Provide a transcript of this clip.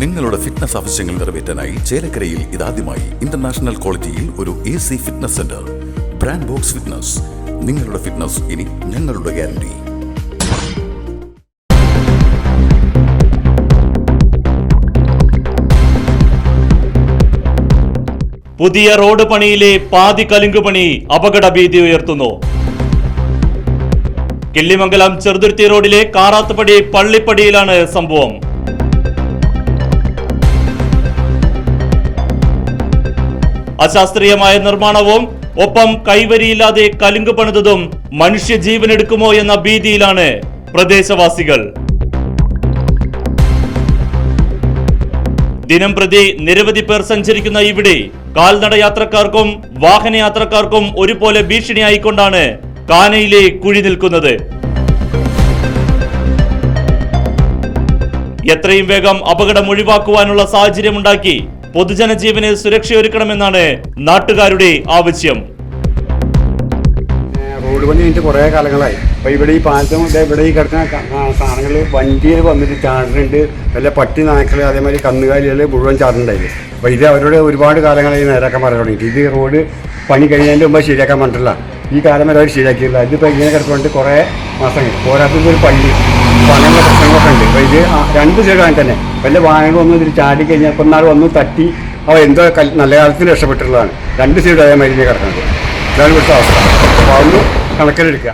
നിങ്ങളുടെ ഫിറ്റ്നസ് ആവശ്യങ്ങൾ നിറവേറ്റാനായി ചേലക്കരയിൽ ഇതാദ്യമായി ഇന്റർനാഷണൽ ക്വാളിറ്റിയിൽ ഒരു A C fitness centre brand Box fitness നിങ്ങളുടെ ഫിറ്റ്നസ് ഇനി ഞങ്ങളുടെ ഗ്യാരണ്ടി പുതിയ റോഡ് പണിയിലെ പാതി കലുങ്ക് പണി അപകട ഭീതി ഉയർത്തുന്നു. കിള്ളിമംഗലം ചെറുതുരുത്തി റോഡിലെ കാറാത്തുപടി പള്ളിപ്പടിയിലാണ് സംഭവം. അശാസ്ത്രീയമായ നിർമ്മാണവും ഒപ്പം കൈവരിയില്ലാതെ കലുങ്ക് പണിതതും മനുഷ്യജീവനെടുക്കുമോ എന്ന ഭീതിയിലാണ് പ്രദേശവാസികൾ. ദിനം പ്രതി നിരവധി പേർ സഞ്ചരിക്കുന്ന ഇവിടെ കാൽനട യാത്രക്കാർക്കും വാഹനയാത്രക്കാർക്കും ഒരുപോലെ ഭീഷണിയായിക്കൊണ്ടാണ് കാനയിലെ കുഴി നിൽക്കുന്നത്. എത്രയും വേഗം അപകടം ഒഴിവാക്കുവാനുള്ള സാഹചര്യമുണ്ടാക്കി പൊതുജനജീവന് സുരക്ഷയൊരുക്കണമെന്നാണ് നാട്ടുകാരുടെ ആവശ്യം. റോഡ് പണി കഴിഞ്ഞിട്ട് കുറേ കാലങ്ങളായി. അപ്പോൾ ഇവിടെ ഈ പാലത്തും ഇവിടെ ഈ കിടക്കുന്ന സാധനങ്ങൾ വണ്ടിയിൽ വന്നിട്ട് ചാടുന്നുണ്ട് വല്ല പട്ടി നായ്ക്കൾ അതേമാതിരി കന്നുകാലികൾ മുഴുവൻ ചാടുന്നുണ്ടായി അപ്പോൾ ഇത് അവരോട് ഒരുപാട് കാലങ്ങളായി നേരാക്കാൻ പറയാൻ തുടങ്ങിയിട്ട്. ഇത് റോഡ് പണി കഴിഞ്ഞതിന്റെ മുമ്പ് ശരിയാക്കാൻ പറഞ്ഞിട്ടില്ല ഈ കാലം വരെ അവർ ശരിയാക്കിയില്ല ഇതിപ്പോൾ ഇങ്ങനെ കിടക്കുന്നുണ്ട് കുറേ മാസങ്ങൾ. പോരാത്തത് ഒരു പള്ളി അപ്പോൾ അങ്ങനെയുള്ള പ്രശ്നങ്ങളൊക്കെ ഇത് രണ്ട് സൈഡ് തന്നെ. വല്ല വാഹനങ്ങളൊന്നും ഇതിൽ ചാടി കഴിഞ്ഞാൽ ഇപ്പം നാൾ വന്ന് തട്ടി അവ എന്തോ നല്ല കാലത്തിൽ രക്ഷപ്പെട്ടിട്ടുള്ളതാണ്. രണ്ട് സൈഡ് അതേമാതിരി കിടക്കുന്നത്. ഇതാണ് ഇവിടുത്തെ അവസ്ഥ. അപ്പോൾ അതൊന്ന് കണക്കിലെടുക്കുക.